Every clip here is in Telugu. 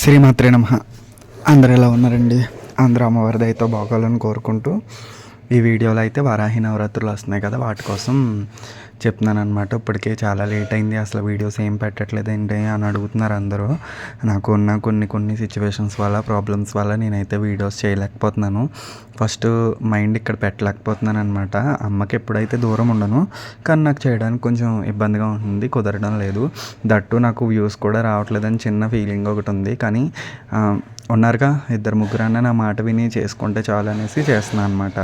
శ్రీమాత్రే నమ. అందరు ఎలా ఉన్నారండి? అందరూ అమ్మవారిది అయితే బాగోవాలని కోరుకుంటూ ఈ వీడియోలో అయితే వారాహి నవరాత్రులు వస్తున్నాయి కదా వాటి కోసం చెప్తున్నాను అనమాట ఇప్పటికే చాలా లేట్ అయింది. అసలు వీడియోస్ ఏం పెట్టట్లేదు ఏంటి అని అడుగుతున్నారు అందరూ. నాకు ఉన్న కొన్ని కొన్ని సిచ్యువేషన్స్ వల్ల ప్రాబ్లమ్స్ వల్ల నేనైతే వీడియోస్ చేయలేకపోతున్నాను. ఫస్ట్ మైండ్ ఇక్కడ పెట్టలేకపోతున్నాను అనమాట అమ్మకి ఎప్పుడైతే దూరం ఉండను కానీ నాకు చేయడానికి కొంచెం ఇబ్బందిగా ఉంటుంది కుదరడం లేదు. దట్టు నాకు వ్యూస్ కూడా రావట్లేదని చిన్న ఫీలింగ్ ఒకటి ఉంది. కానీ ఉన్నారుగా ఇద్దరు ముగ్గురన్నా నా మాట విని చేసుకుంటే చాలు అనేసి చేస్తున్నాను అనమాట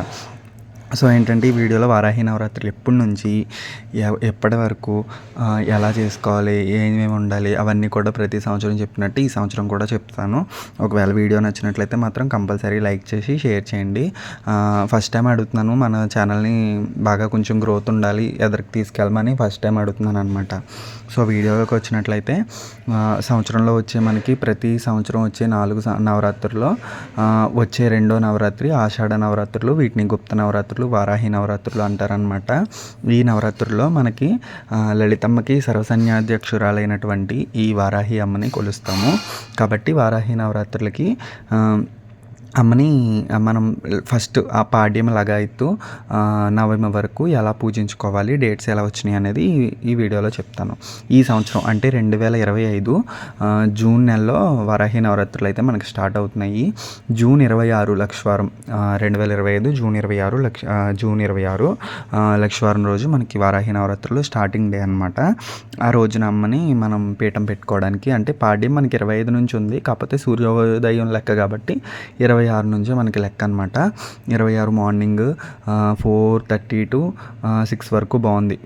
సో ఏంటంటే ఈ వీడియోలో వారాహి నవరాత్రులు ఎప్పటి నుంచి ఎప్పటి వరకు ఎలా చేసుకోవాలి ఏమేమి ఉండాలి అవన్నీ కూడా ప్రతి సంవత్సరం చెప్పినట్టు ఈ సంవత్సరం కూడా చెప్తాను. ఒకవేళ వీడియో నచ్చినట్లయితే మాత్రం కంపల్సరీ లైక్ చేసి షేర్ చేయండి. ఫస్ట్ టైం అడుగుతున్నాను మన ఛానల్ని బాగా కొంచెం గ్రోత్ ఉండాలి ఎదరికి తీసుకెళ్ళమని ఫస్ట్ టైం అడుగుతున్నాను అనమాట సో వీడియోలోకి వచ్చినట్లయితే సంవత్సరంలో వచ్చే మనకి ప్రతి సంవత్సరం వచ్చే నాలుగు నవరాత్రుల్లో వచ్చే రెండో నవరాత్రి ఆషాఢ నవరాత్రులు వీటిని గుప్త నవరాత్రులు వారాహి నవరాత్రులు అంటారనమాట ఈ నవరాత్రుల్లో మనకి లలితమ్మకి సర్వసన్యాధ్యక్షురాలైనటువంటి ఈ వారాహి అమ్మని కొలుస్తాము. కాబట్టి వారాహి నవరాత్రులకి అమ్మని మనం ఫస్ట్ ఆ పాడ్యం లగాయితూ నవమి వరకు ఎలా పూజించుకోవాలి డేట్స్ ఎలా వచ్చినాయి అనేది ఈ- వీడియోలో చెప్తాను. ఈ సంవత్సరం అంటే రెండు వేల ఇరవై ఐదు జూన్ నెలలో వరాహి నవరాత్రులు అయితే మనకి స్టార్ట్ అవుతున్నాయి. జూన్ ఇరవై ఆరు లక్షవారం రెండు వేల ఇరవై ఐదు జూన్ ఇరవై ఆరు లక్ష జూన్ ఇరవై ఆరు లక్షవారం రోజు మనకి వారాహి నవరాత్రులు స్టార్టింగ్ డే అనమాట ఆ రోజున అమ్మని మనం పీఠం పెట్టుకోవడానికి అంటే పాడ్యం మనకి ఇరవై ఐదు నుంచి ఉంది కాకపోతే సూర్యోదయం లెక్క కాబట్టి ఇరవై ఇరవై ఆరు నుంచి మనకి లెక్క అనమాట ఇరవై ఆరు morning four thirty to six వరకు బాగుంది.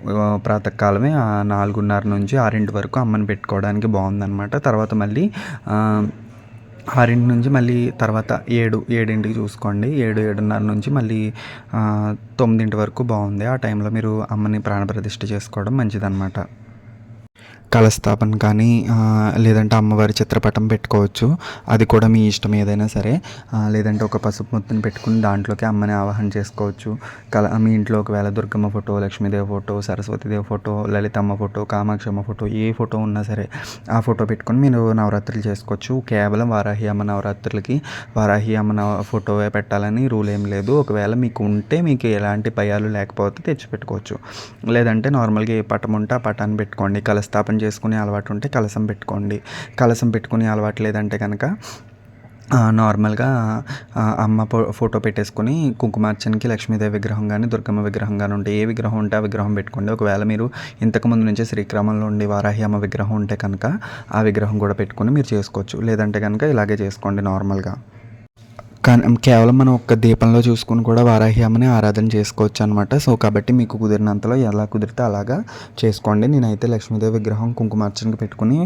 ప్రాతకాలమే నాలుగున్నర నుంచి ఆరింటి వరకు అమ్మని పెట్టుకోవడానికి బాగుందన్నమాట. తర్వాత మళ్ళీ ఆరింటి నుంచి మళ్ళీ తర్వాత ఏడు ఏడింటికి చూసుకోండి. ఏడు ఏడున్నర నుంచి మళ్ళీ తొమ్మిదింటి వరకు బాగుంది. ఆ టైంలో మీరు అమ్మని ప్రాణప్రతిష్ఠ చేసుకోవడం మంచిదన్నమాట. కలస్థాపన కానీ లేదంటే అమ్మవారి చిత్రపటం పెట్టుకోవచ్చు. అది కూడా మీ ఇష్టం ఏదైనా సరే. లేదంటే ఒక పసుపు ముద్దను పెట్టుకుని దాంట్లోకి అమ్మని ఆవాహన చేసుకోవచ్చు. కల మీ ఇంట్లో ఒకవేళ Durgamma photo Lakshmidevi photo Saraswatidevi photo Lalithamma photo Kamakshamma photo ఏ ఫోటో ఉన్నా సరే ఆ ఫోటో పెట్టుకొని మీరు నవరాత్రులు చేసుకోవచ్చు. కేవలం వారాహి అమ్మ నవరాత్రులకి వారాహి అమ్మ నవ ఫోటోవే పెట్టాలని రూల్ ఏం లేదు. ఒకవేళ మీకు ఉంటే మీకు ఎలాంటి భయాలు లేకపోతే తెచ్చిపెట్టుకోవచ్చు. లేదంటే నార్మల్గా ఏ పటం ఉంటే ఆ పటాన్ని పెట్టుకోండి. కలస్థాపన చేసుకునే అలవాటు ఉంటే కలసం పెట్టుకోండి. కలసం పెట్టుకునే అలవాటు లేదంటే కనుక నార్మల్గా అమ్మ ఫోటో పెట్టేసుకొని కుంకుమార్చనకి లక్ష్మీదేవి విగ్రహం కానీ దుర్గమ్మ విగ్రహం కానీ ఉంటే ఏ విగ్రహం ఉంటే ఆ విగ్రహం పెట్టుకోండి. ఒకవేళ మీరు ఇంతకుముందు నుంచే శ్రీక్రమంలో ఉండి వారాహి అమ్మ విగ్రహం ఉంటే కనుక ఆ విగ్రహం కూడా పెట్టుకుని మీరు చేసుకోవచ్చు. లేదంటే కనుక ఇలాగే చేసుకోండి నార్మల్గా. కానీ కేవలం మనం ఒక్క దీపంలో చూసుకుని కూడా వారాహి అమ్మని ఆరాధన చేసుకోవచ్చు అనమాట సో కాబట్టి మీకు కుదిరినంతలో ఎలా కుదిరితే అలాగా చేసుకోండి. నేనైతే లక్ష్మీదేవి విగ్రహం కుంకుమార్చనకి పెట్టుకుని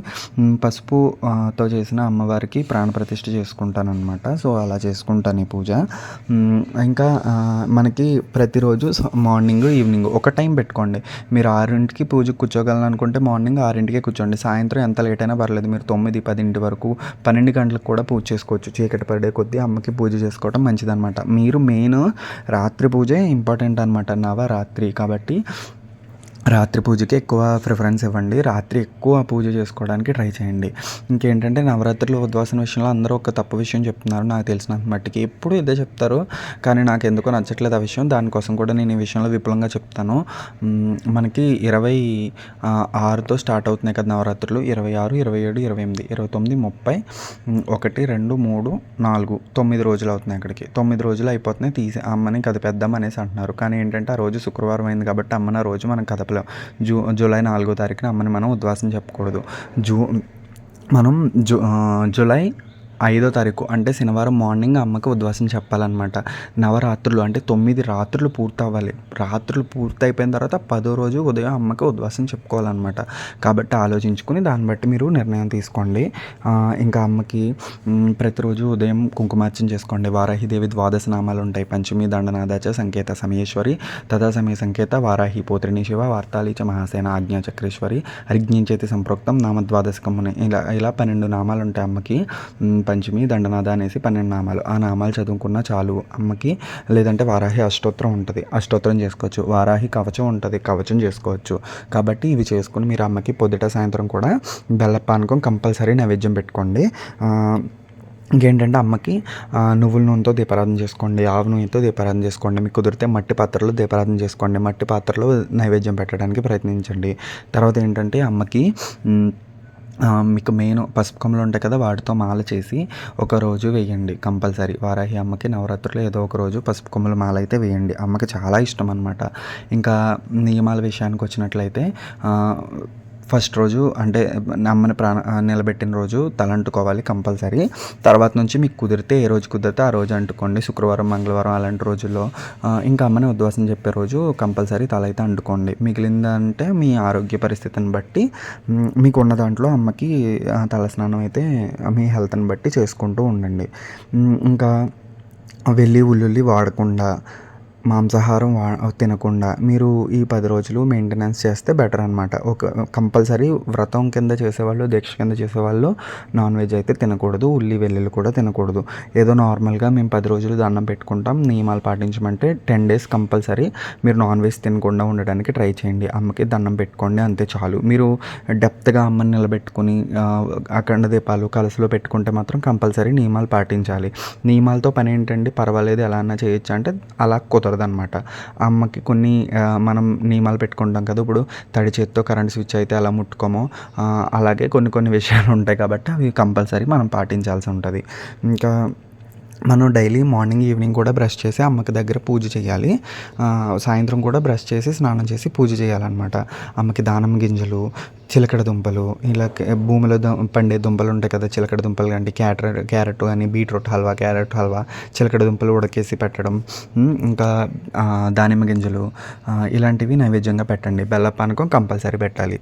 పసుపుతో చేసిన అమ్మవారికి ప్రాణప్రతిష్ఠ చేసుకుంటాను అనమాట సో అలా చేసుకుంటాను ఈ పూజ ఇంకా మనకి ప్రతిరోజు మార్నింగ్ ఈవినింగ్ ఒక టైం పెట్టుకోండి. మీరు ఆరింటికి పూజ కూర్చోగలను అనుకుంటే మార్నింగ్ ఆరింటికే కూర్చోండి. సాయంత్రం ఎంత లేట్ అయినా పర్లేదు. మీరు తొమ్మిది పదింటి వరకు పన్నెండు గంటలకు కూడా పూజ చేసుకోవచ్చు. చీకటి పడే కొద్దీ అమ్మకి పూజ చేసుకోవడం మంచిదన్నమాట. మీరు మెయిన్ రాత్రి పూజే ఇంపార్టెంట్ అనమాట నవరాత్రి కాబట్టి రాత్రి పూజకి ఎక్కువ ప్రిఫరెన్స్ ఇవ్వండి. రాత్రి ఎక్కువ పూజ చేసుకోవడానికి ట్రై చేయండి. ఇంకేంటంటే నవరాత్రులు ఉద్వాసన విషయంలో అందరూ ఒక తప్పు విషయం చెప్తున్నారు. నాకు తెలిసినంత మట్టికి ఎప్పుడు ఇదే చెప్తారు. కానీ నాకు ఎందుకో నచ్చట్లేదు ఆ విషయం. దానికోసం కూడా నేను ఈ విషయంలో విపులంగా చెప్తాను. మనకి ఇరవై ఆరుతో స్టార్ట్ అవుతున్నాయి కదా నవరాత్రులు. ఇరవై ఆరు ఇరవై ఏడు ఇరవై ఎనిమిది ఇరవై తొమ్మిది ముప్పై ఒకటి రెండు మూడు నాలుగు తొమ్మిది రోజులు అవుతున్నాయి అక్కడికి. తొమ్మిది రోజులు అయిపోతున్నాయి. తీసి అమ్మని కదిపేద్దాం అనేసి అంటున్నారు. కానీ ఏంటంటే ఆ రోజు శుక్రవారం అయింది కాబట్టి అమ్మని ఆ రోజు మనం కదపలేం జూ జూలై నాలుగో తారీఖున అమ్మని మనం ఉద్వాసం చెప్పకూడదు. జూ మనం జూ జూలై ఐదో తారీఖు అంటే శనివారం మార్నింగ్ అమ్మకి ఉద్వాసం చెప్పాలన్నమాట. నవరాత్రులు అంటే తొమ్మిది రాత్రులు పూర్తవ్వాలి. రాత్రులు పూర్తయిపోయిన తర్వాత పదో రోజు ఉదయం అమ్మకి ఉద్వాసం చెప్పుకోవాలన్నమాట. కాబట్టి ఆలోచించుకుని దాన్ని బట్టి మీరు నిర్ణయం తీసుకోండి. ఇంకా అమ్మకి ప్రతిరోజు ఉదయం కుంకుమార్చన చేసుకోండి. వారాహిదేవి ద్వాదశ నామాలు ఉంటాయి పంచమి దండనాదాచ సంకేత సమయేశ్వరి తదా సమయ సంకేత వారాహి పోత్రిని శివ వార్తాళి చ మహాసేన ఆజ్ఞా చక్రేశ్వరి హరిజ్ఞించేతి సంప్రోక్తం నామద్వాదశకముని ఇలా ఇలా పన్నెండు నామాలు ఉంటాయి అమ్మకి పంచమి దండనాథ అనేసి పన్నెండు నామాలు. ఆ నామాలు చదువుకున్నా చాలు అమ్మకి లేదంటే వారాహి అష్టోత్తరం ఉంటుంది. అష్టోత్తరం చేసుకోవచ్చు. వారాహి కవచం ఉంటుంది. కవచం చేసుకోవచ్చు. కాబట్టి ఇవి చేసుకుని మీరు అమ్మకి పొద్దుట సాయంత్రం కూడా బెల్లపానకం కంపల్సరీ నైవేద్యం పెట్టుకోండి. ఇంకేంటంటే అమ్మకి నువ్వుల నూనెతో దీపారాధన చేసుకోండి. ఆవు నూనెతో దీపారాధన చేసుకోండి. మీకు కుదిరితే మట్టి పాత్రలో దీపారాధన చేసుకోండి. మట్టి పాత్రలో నైవేద్యం పెట్టడానికి ప్రయత్నించండి. తర్వాత ఏంటంటే అమ్మకి మీకు మెయిన్ పసుపు కొమ్మలు ఉంటాయి కదా వాటితో మాల చేసి ఒక రోజు వేయండి కంపల్సరీ. వారాహి అమ్మకి నవరాత్రులు ఏదో ఒక రోజు పసుపు కొమ్మలు మాల అయితే వేయండి. అమ్మకి చాలా ఇష్టం అనమాట ఇంకా నియమాల విషయానికి వచ్చినట్లయితే ఫస్ట్ రోజు అంటే అమ్మని ప్రాణ నిలబెట్టిన రోజు తలంటుకోవాలి కంపల్సరీ. తర్వాత నుంచి మీకు కుదిరితే ఏ రోజు కుదిరితే ఆ రోజు అంటుకోండి. శుక్రవారం మంగళవారం అలాంటి రోజుల్లో ఇంకా అమ్మని ఉద్వాసం చెప్పే రోజు కంపల్సరీ తల అయితే అంటుకోండి. మిగిలిందంటే మీ ఆరోగ్య పరిస్థితిని బట్టి మీకు ఉన్న దాంట్లో అమ్మకి తల తలస్నానం అయితే మీ హెల్త్ని బట్టి చేసుకుంటూ ఉండండి. ఇంకా వెల్లి ఉల్లుల్లి వాడకుండా మాంసాహారం వా తినకుండా మీరు ఈ పది రోజులు మెయింటెనెన్స్ చేస్తే బెటర్ అనమాట ఒక కంపల్సరీ వ్రతం కింద చేసేవాళ్ళు దీక్ష కింద చేసేవాళ్ళు నాన్ వెజ్ అయితే తినకూడదు ఉల్లి వెల్లుల్లి కూడా తినకూడదు. ఏదో నార్మల్గా మేము పది రోజులు దండం పెట్టుకుంటాం నియమాలు పాటించమంటే టెన్ డేస్ కంపల్సరీ మీరు నాన్ వెజ్ తినకుండా ఉండడానికి ట్రై చేయండి. అమ్మకి దండం పెట్టుకోండి అంతే చాలు. మీరు డెప్త్గా అమ్మని నిలబెట్టుకుని అఖండ దీపాలు కలసలో పెట్టుకుంటే మాత్రం కంపల్సరీ నియమాలు పాటించాలి. నియమాలతో పని ఏంటండి? పర్వాలేదు ఎలా అన్నా చేయొచ్చు అంటే అలా కుదరదు. అనమాట అమ్మకి కొన్ని మనం నియమాలు పెట్టుకుంటాం కదా. ఇప్పుడు తడి చేత్తో కరెంట్ స్విచ్ అయితే అలా ముట్టుకోమో. అలాగే కొన్ని కొన్ని విషయాలు ఉంటాయి కాబట్టి అవి కంపల్సరీ మనం పాటించాల్సి ఉంటుంది. ఇంకా మనం డైలీ మార్నింగ్ ఈవినింగ్ కూడా బ్రష్ చేసి అమ్మకి దగ్గర పూజ చేయాలి. సాయంత్రం కూడా బ్రష్ చేసి స్నానం చేసి పూజ చేయాలన్నమాట. అమ్మకి దానం గింజలు చిలకడ దుంపలు ఇలా భూమిలో పండే దుంపలు ఉంటాయి కదా చిలకడ దుంపలు కానీ క్యారెట్ క్యారెట్ అని బీట్రూట్ హల్వా క్యారెట్ హల్వా చిలకడ దుంపలు ఉడకేసి పెట్టడం ఇంకా దానిమ్మ గింజలు ఇలాంటివి నైవేద్యంగా పెట్టండి. బెల్ల పానకం కంపల్సరీ పెట్టాలి.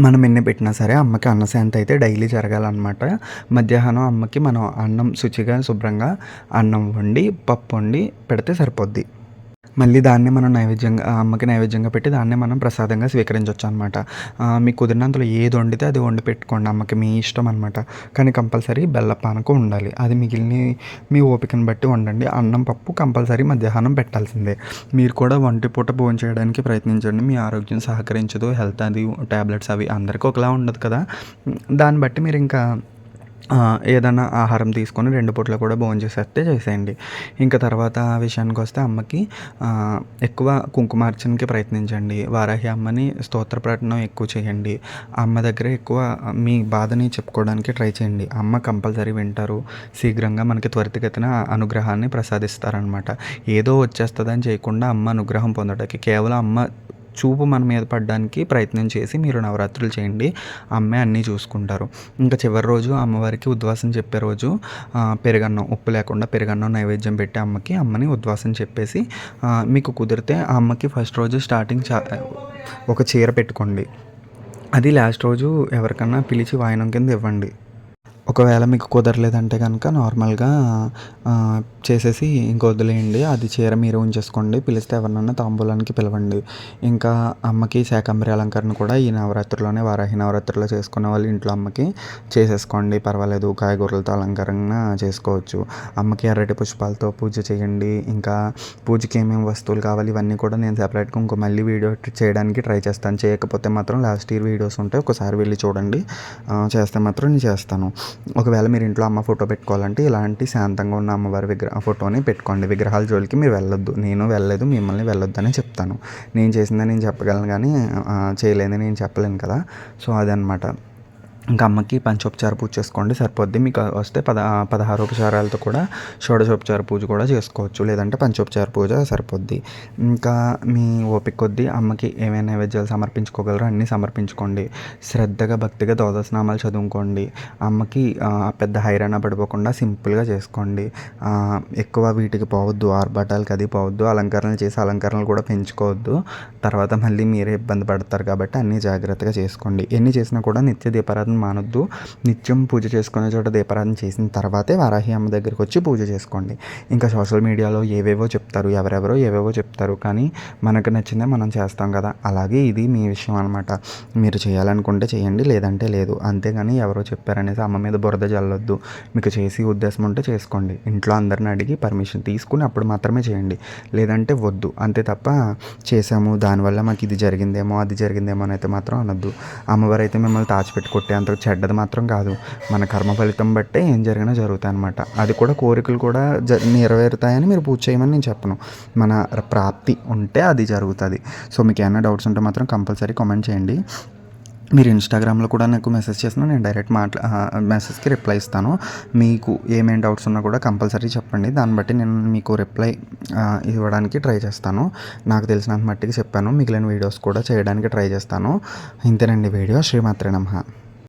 మనం ఎన్ని పెట్టినా సరే అమ్మకి అన్నశాంతి అయితే డైలీ జరగాలన్నమాట. మధ్యాహ్నం అమ్మకి మనం అన్నం శుచిగా శుభ్రంగా అన్నం వండి పప్పు వండి పెడితే సరిపోద్ది. మళ్ళీ దాన్నే మనం నైవేద్యంగా అమ్మకి నైవేద్యంగా పెట్టి దాన్నే మనం ప్రసాదంగా స్వీకరించవచ్చు అనమాట మీకు కుదిరినంతలో ఏది వండితే అది వండి పెట్టుకోండి అమ్మకి మీ ఇష్టం అనమాట కానీ కంపల్సరీ బెల్లపానకం ఉండాలి. అది మిగిలిన మీ ఓపికను బట్టి వండండి. అన్నం పప్పు కంపల్సరీ మధ్యాహ్నం పెట్టాల్సిందే. మీరు కూడా ఒంటి పూట భోజనం చేయడానికి ప్రయత్నించండి. మీ ఆరోగ్యం సహకరించదు. హెల్త్ అది టాబ్లెట్స్ అవి అందరికీ ఒకలా ఉండదు కదా. దాన్ని బట్టి మీరు ఇంకా ఏదైనా ఆహారం తీసుకొని రెండు పూట్ల కూడా భోజనం చేసేస్తే చేసేయండి. ఇంకా తర్వాత ఆ విషయానికి వస్తే అమ్మకి ఎక్కువ కుంకుమార్చనకి ప్రయత్నించండి. వారాహి అమ్మని స్తోత్ర ప్రకటన ఎక్కువ చేయండి. అమ్మ దగ్గర ఎక్కువ మీ బాధని చెప్పుకోవడానికి ట్రై చేయండి. అమ్మ కంపల్సరీ వింటారు. శీఘ్రంగా మనకి త్వరితగతిన అనుగ్రహాన్ని ప్రసాదిస్తారనమాట ఏదో వచ్చేస్తుందని చేయకుండా అమ్మ అనుగ్రహం పొందడానికి కేవలం అమ్మ చూపు మన మీద పడడానికి ప్రయత్నం చేసి మీరు నవరాత్రులు చేయండి. అమ్మే అన్నీ చూసుకుంటారు. ఇంకా చివరి రోజు అమ్మవారికి ఉద్వాసం చెప్పే రోజు పెరుగన్నం ఉప్పు లేకుండా పెరుగన్నం నైవేద్యం పెట్టి అమ్మకి అమ్మని ఉద్వాసం చెప్పేసి మీకు కుదిరితే ఆ అమ్మకి ఫస్ట్ రోజు స్టార్టింగ్ చా ఒక చీర పెట్టుకోండి. అది లాస్ట్ రోజు ఎవరికన్నా పిలిచి వాయనం కింద ఇవ్వండి. ఒకవేళ మీకు కుదరలేదంటే కనుక నార్మల్గా చేసేసి ఇంక వదిలేయండి. అది చీర మీరు ఉంచేసుకోండి. పిలిస్తే ఎవరినన్నా తాంబూలానికి పిలవండి. ఇంకా అమ్మకి శాకంబరి అలంకరణ కూడా ఈ నవరాత్రిలోనే వారాహి నవరాత్రిలో చేసుకునే వాళ్ళు ఇంట్లో అమ్మకి చేసేసుకోండి. పర్వాలేదు కాయగూరలతో అలంకరణ చేసుకోవచ్చు. అమ్మకి ఎర్రటి పుష్పాలతో పూజ చేయండి. ఇంకా పూజకి ఏమేమి వస్తువులు కావాలి ఇవన్నీ కూడా నేను సెపరేట్గా ఇంకో మళ్ళీ వీడియో చేయడానికి ట్రై చేస్తాను. చేయకపోతే మాత్రం లాస్ట్ ఇయర్ వీడియోస్ ఉంటే ఒకసారి వెళ్ళి చూడండి. చేస్తే మాత్రం నేను చేస్తాను. ఒకవేళ మీరు ఇంట్లో అమ్మ ఫోటో పెట్టుకోవాలంటే ఇలాంటి శాంతంగా ఉన్న అమ్మవారి విగ్రహ ఫోటోని పెట్టుకోండి. విగ్రహాల జోలికి మీరు వెళ్ళొద్దు. నేను వెళ్ళలేదు మిమ్మల్ని వెళ్ళొద్దు అని చెప్తాను. నేను చేసిందని నేను చెప్పగలను కానీ చేయలేదని నేను చెప్పలేను కదా. సో అదనమాట ఇంకా అమ్మకి పంచోపచార పూజ చేసుకోండి సరిపోద్ది. మీకు వస్తే పద పదహారు ఉపచారాలతో కూడా షోడశోపచార పూజ కూడా చేసుకోవచ్చు. లేదంటే పంచోపచార పూజ సరిపోద్ది. ఇంకా మీ ఓపిక కొద్దీ అమ్మకి ఏమైనా నైవేద్యాలు సమర్పించుకోగలరో అన్నీ సమర్పించుకోండి. శ్రద్ధగా భక్తిగా ద్వాదశనామాలు చదువుకోండి. అమ్మకి పెద్ద హైరాణ పడిపోకుండా సింపుల్గా చేసుకోండి. ఎక్కువ వీటికి పోవద్దు ఆర్భాటాలకి అది పోవద్దు అలంకరణలు చేసి అలంకరణలు కూడా పెంచుకోవద్దు. తర్వాత మళ్ళీ మీరే ఇబ్బంది పడతారు కాబట్టి అన్నీ జాగ్రత్తగా చేసుకోండి. ఎన్ని చేసినా కూడా నిత్య దీపారాధన చేసుకుని మానొద్దు. నిత్యం పూజ చేసుకునే చోట దీపారాధన చేసిన తర్వాతే వారాహి అమ్మ దగ్గరికి వచ్చి పూజ చేసుకోండి. ఇంకా సోషల్ మీడియాలో ఏవేవో చెప్తారు ఎవరెవరో ఏవేవో చెప్తారు కానీ మనకు నచ్చిందే మనం చేస్తాం కదా. అలాగే ఇది మీ విషయం అనమాట మీరు చేయాలనుకుంటే చేయండి లేదంటే లేదు. అంతేగాని ఎవరో చెప్పారనేసి అమ్మ మీద బురద జల్లొద్దు. మీకు చేసి ఉద్దేశం ఉంటే చేసుకోండి. ఇంట్లో అందరిని అడిగి పర్మిషన్ తీసుకుని అప్పుడు మాత్రమే చేయండి. లేదంటే వద్దు. అంతే తప్ప చేసాము దానివల్ల మాకు ఇది జరిగిందేమో అది జరిగిందేమో అని అయితే మాత్రం అనొద్దు. అమ్మవారు అయితే మిమ్మల్ని దాచిపెట్టి కొట్టేంత చెడ్డది మాత్రం కాదు. మన కర్మ ఫలితం బట్టే ఏం జరిగినా జరుగుతాయి అనమాట అది కూడా కోరికలు కూడా జ నెరవేరుతాయని మీరు పూజ చేయమని నేను చెప్పను. మన ప్రాప్తి ఉంటే అది జరుగుతుంది. సో మీకు ఏమైనా డౌట్స్ ఉంటే మాత్రం కంపల్సరీ కామెంట్ చేయండి. మీరు ఇన్స్టాగ్రామ్లో కూడా నాకు మెసేజ్ చేసినా నేను డైరెక్ట్ మాట్లా మెసేజ్కి రిప్లై ఇస్తాను. మీకు ఏమేమి డౌట్స్ ఉన్నా కూడా కంపల్సరీ చెప్పండి. దాన్ని బట్టి నేను మీకు రిప్లై ఇవ్వడానికి ట్రై చేస్తాను. నాకు తెలిసినంత మట్టికి చెప్పాను. మిగిలిన వీడియోస్ కూడా చేయడానికి ట్రై చేస్తాను. ఇంతేనండి వీడియో. శ్రీమాత్రే నమః.